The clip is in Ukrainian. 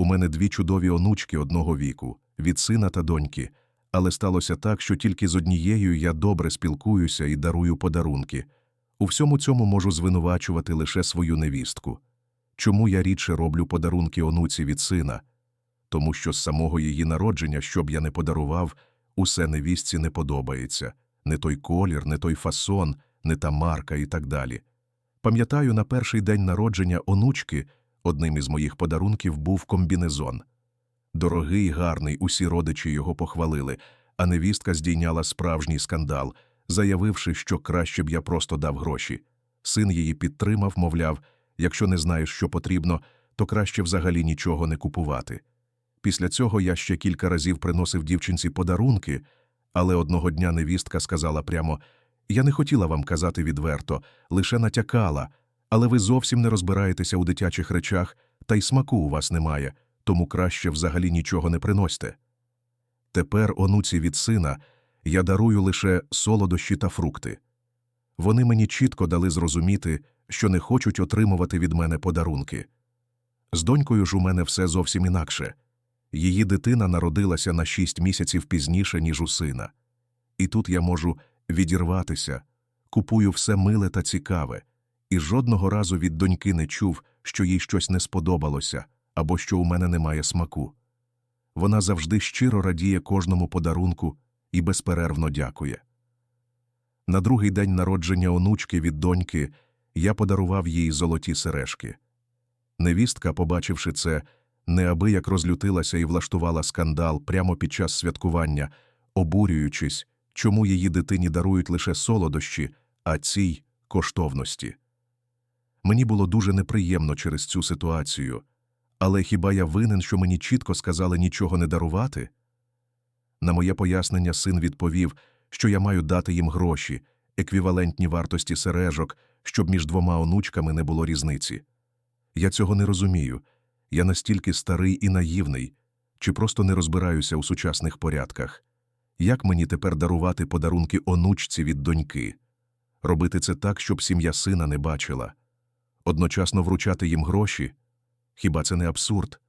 У мене дві чудові онучки одного віку, від сина та доньки, але сталося так, що тільки з однією я добре спілкуюся і дарую подарунки. У всьому цьому можу звинувачувати лише свою невістку. Чому я рідше роблю подарунки онуці від сина? Тому що з самого її народження, що б я не подарував, усе невістці не подобається не той колір, не той фасон, не та марка і так далі. Пам'ятаю, на перший день народження онучки одним із моїх подарунків був комбінезон. Дорогий, гарний, усі родичі його похвалили, а невістка здійняла справжній скандал, заявивши, що краще б я просто дав гроші. Син її підтримав, мовляв, якщо не знаєш, що потрібно, то краще взагалі нічого не купувати. Після цього я ще кілька разів приносив дівчинці подарунки, але одного дня невістка сказала прямо: Я не хотіла вам казати відверто, лише натякала, але ви зовсім не розбираєтеся у дитячих речах, та й смаку у вас немає, тому краще взагалі нічого не приносьте. Тепер онуці від сина я дарую лише солодощі та фрукти. Вони мені чітко дали зрозуміти, що не хочуть отримувати від мене подарунки. З донькою ж у мене все зовсім інакше. Її дитина народилася на шість місяців пізніше, ніж у сина. І тут я можу відірватися, купую все миле та цікаве, і жодного разу від доньки не чув, що їй щось не сподобалося або що у мене немає смаку. Вона завжди щиро радіє кожному подарунку і безперервно дякує. На другий день народження онучки від доньки я подарував їй золоті сережки. Невістка, побачивши це, неабияк розлютилася і влаштувала скандал прямо під час святкування, обурюючись, чому її дитині дарують лише солодощі, а цій коштовності. Мені було дуже неприємно через цю ситуацію, але хіба я винен, що мені чітко сказали нічого не дарувати? На моє пояснення син відповів, що я маю дати їм гроші, еквівалентні вартості сережок, щоб між двома онучками не було різниці. Я цього не розумію. Я настільки старий і наївний, чи просто не розбираюся у сучасних порядках. Як мені тепер дарувати подарунки онучці від доньки? Робити це так, щоб сім'я сина не бачила? Одночасно вручати їм гроші? Хіба це не абсурд?